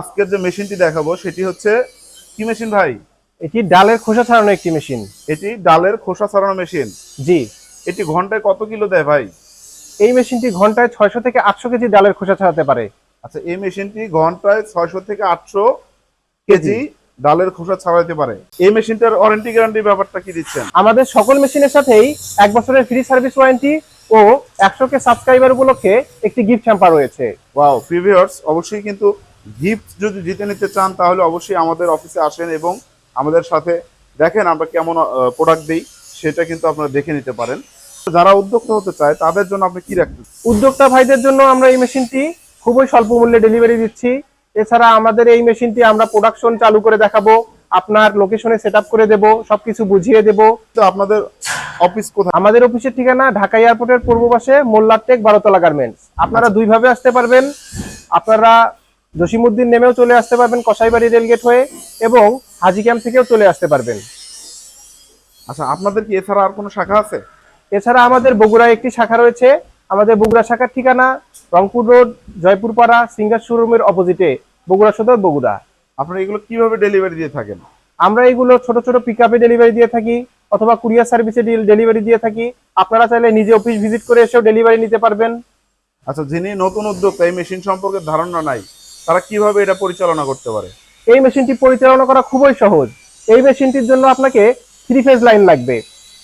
আজকের যে মেশিনটি দেখাবো সেটি হচ্ছে কি মেশিন ভাই? এটি ডালের খোসা ছাড়ানো একটি মেশিন। এটি ডালের খোসা ছাড়ানো মেশিন। জি। এটি ঘন্টায় কত কিলো দেয় ভাই? এই মেশিনটি ঘন্টায় ছয়শো থেকে আটশো কেজি ডালের খোসা ছাড়াতে পারে। আচ্ছা এই মেশিনটি ঘন্টায় ছয়শো থেকে আটশো কেজি। ডালের খোসা ছাড়াইতে পারে। এই মেশিনটার ওয়ারেন্টি গ্যারান্টি ব্যাপারটা কি দিচ্ছেন? আমাদের সকল মেশিনের সাথেই এক বছরের ফ্রি সার্ভিস ওয়ারেন্টি ও একশো কে সাবস্ক্রাইবার উপলক্ষে একটি গিফট হ্যাম্পার রয়েছে। ওয়াও প্রিভিয়ার্স অবশ্যই কিন্তু গিফট যদি জিতে নিতে চান তাহলে অবশ্যই আমাদের অফিসে আসেন এবং আমাদের সাথে দেখেন আমরা কেমন প্রোডাক্ট দিই সেটা কিন্তু আপনারা দেখে নিতে পারেন। যারা উদ্যোক্তা হতে চায় তাদের জন্য আপনি কি রাখতেন উদ্যোক্তা ভাইদের জন্য আমরা এই মেশিনটি খুবই স্বল্প মূল্যে ডেলিভারি দিচ্ছি। এছাড়া আমাদের এই মেশিনটি আমরা প্রোডাকশন চালু করে দেখাবো আপনার লোকেশনে সেট আপ করে দেবো সবকিছু বুঝিয়ে দেবো। তো আপনাদের অফিস কোথায়? আমাদের অফিসের ঠিকানা ঢাকা এয়ারপোর্টের পূর্ব পাশে মোল্লারটেক বারোতলা গার্মেন্টস আপনারা দুইভাবে আসতে পারবেন। আপনারা জসিমুদ্দিন নেমেও চলে আসতে পারবেন কসাইবাড়ি রেলগেট হয়ে এবং হাজি ক্যাম্প থেকেও চলে আসতে পারবেন। আচ্ছা আপনাদের কি এছাড়া আর কোনো শাখা আছে? এছাড়া আমাদের বগুড়ায় একটি শাখা রয়েছে। আমাদের বগুড়া শাখার ঠিকানা রংপুর রোড জয়পুরপাড়া সিঙ্গার শোরুমের অপোজিটে বগুড়া সদর বগুড়া। আপনারা এগুলো কীভাবে ডেলিভারি দিয়ে থাকেন? আমরা এগুলো ছোট ছোট পিক আপে ডেলিভারি দিয়ে থাকি অথবা কুরিয়ার সার্ভিসে ডেলিভারি দিয়ে থাকি। আপনারা চাইলে নিজে অফিস ভিজিট করে এসেও ডেলিভারি নিতে পারবেন। আচ্ছা যিনি নতুন উদ্যোক্তা এই মেশিন সম্পর্কে ধারণা নাই তারা কীভাবে এটা পরিচালনা করতে পারে? এই মেশিনটি পরিচালনা করা খুবই সহজ। এই মেশিনটির জন্য আপনাকে থ্রি ফেজ লাইন লাগবে।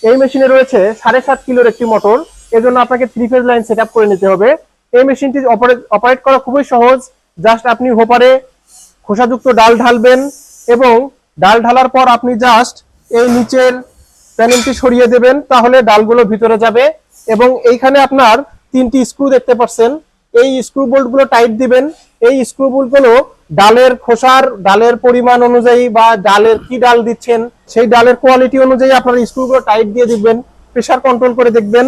এই মেশিনে রয়েছে সাড়ে সাত কিলোর একটি মোটর এজন্য আপনাকে থ্রি ফেজ লাইন সেট করে নিতে হবে। এই মেশিনটি অপারেট করা খুবই সহজ। জাস্ট আপনি হোপারে খোসাযুক্ত ডাল ঢালবেন এবং ডাল ঢালার পর আপনি জাস্ট এই নিচের প্যানেলটি সরিয়ে দেবেন, তাহলে ডালগুলো ভিতরে যাবে এবং এইখানে আপনার তিনটি স্ক্রু দেখতে পাচ্ছেন। এই স্ক্রু বোল্টগুলো টাইট দিবেন এই স্ক্রু বোল্টগুলো ডালের খোসার, ডালের পরিমাণ অনুযায়ী বা ডালের কি ডাল দিচ্ছেন, সেই ডালের কোয়ালিটি অনুযায়ী আপনার স্ক্রুগুলো টাইট দিয়ে দেখবেন প্রেশার কন্ট্রোল করে দেখবেন।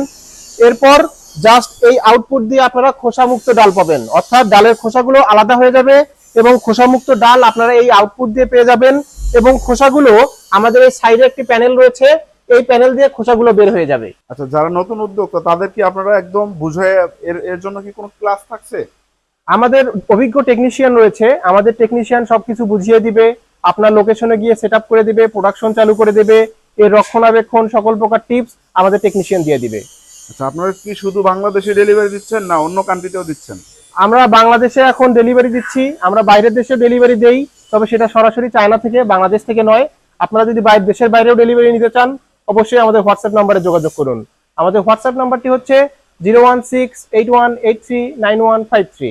এরপর জাস্ট এই আউটপুট দিয়ে আপনারা খোসামুক্ত ডাল পাবেন। অর্থাৎ ডালের খোসাগুলো আলাদা হয়ে যাবে এবং খোসামুক্ত ডাল আপনারা এই আউটপুট দিয়ে পেয়ে যাবেন এবং খোসাগুলো আমাদের এই সাইডে একটি প্যানেল রয়েছে, এই প্যানেল দিয়ে খোসাগুলো বের হয়ে যাবে। আচ্ছা যারা নতুন উদ্যোক্তা, তাদের কি আপনারা একদম বুঝে এর এর জন্য কি কোনো ক্লাস থাকছে? আমাদের অভিজ্ঞ টেকনিশিয়ান রয়েছে আমাদের টেকনিশিয়ান সবকিছু বুঝিয়ে দিবে আপনার লোকেশনে গিয়ে সেট করে দিবে প্রোডাকশন চালু করে দেবে এর রক্ষণাবেক্ষণ সকল প্রকার টিপস আমাদের টেকনিশিয়ান দিয়ে দিবে। আচ্ছা আপনারা কি শুধু বাংলাদেশে ডেলিভারি দিচ্ছেন না অন্য কান্ট্রিতেও দিচ্ছেন? আমরা বাংলাদেশে এখন ডেলিভারি দিচ্ছি আমরা বাইরের দেশে ডেলিভারি দেই তবে সেটা সরাসরি চায়না থেকে বাংলাদেশ থেকে নয়। আপনারা যদি বাইরের দেশের বাইরেও ডেলিভারি নিতে চান অবশ্যই আমাদের হোয়াটসঅ্যাপ নাম্বারে যোগাযোগ করুন। আমাদের হোয়াটসঅ্যাপ নাম্বারটি হচ্ছে zero one six eight one eight three nine one five three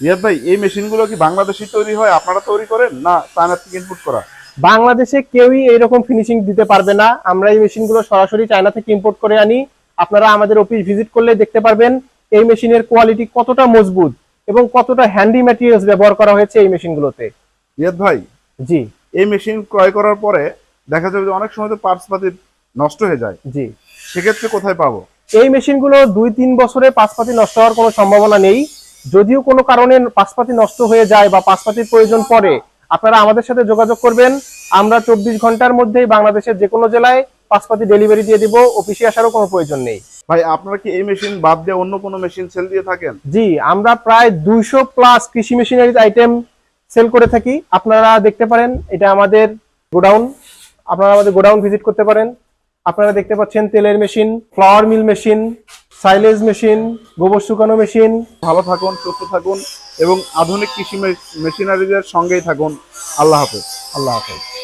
Riyad ভাই এই মেশিনগুলো কি বাংলাদেশে তৈরি হয়? আপনারা তৈরি করেন? না চায়না থেকে ইনপুট করা? বাংলাদেশে কেউই এইরকম ফিনিশিং দিতে পারবে না। আমরা এই মেশিনগুলো সরাসরি চায়না থেকে ইম্পোর্ট করে আনি। আপনারা আমাদের অফিস ভিজিট করলে দেখতে পারবেন এই মেশিনের কোয়ালিটি কতটা মজবুত এবং কতটা হ্যান্ডি ম্যাটেরিয়ালস ব্যবহার করা হয়েছে এই মেশিনগুলোতে। রিয়াদ ভাই জি। এই মেশিন ক্রয় করার পরে দেখা যাবে যে অনেক সময় তো পার্টস পাতি নষ্ট হয়ে যায়। জি। সেক্ষেত্রে কোথায় পাবো? এই মেশিনগুলো দুই তিন বছরে পাশপাতি নষ্ট হওয়ার কোনো সম্ভাবনা নেই। যদিও কোনো কারণে পাশপাতি নষ্ট হয়ে যায় বা পাশপাতির প্রয়োজন পড়ে আপনারা আমাদের সাথে যোগাযোগ করবেন। আমরা চব্বিশ ঘণ্টার মধ্যেই বাংলাদেশের যে কোনো জেলায় পাশপাতি ডেলিভারি দিয়ে দিব অফিসে আসারও কোনো প্রয়োজন নেই। ভাই আপনারা কি এই মেশিন বাদ দিয়ে অন্য কোনো মেশিন সেল দিয়ে থাকেন? জি আমরা প্রায় দুইশো প্লাস কৃষি মেশিনারিজ আইটেম সেল করে থাকি। আপনারা দেখতে পারেন এটা আমাদের গোডাউন। আপনারা আমাদের গোডাউন ভিজিট করতে পারেন। আপনারা দেখতে পাচ্ছেন তেলের machine flour mill machine silage machine গোবর শুকানো মেশিন ভালো থাকুন সুস্থ থাকুন এবং আধুনিক কৃষি মেশিনারিদের সঙ্গেই থাকুন। আল্লাহ হাফেজ। আল্লাহ হাফেজ।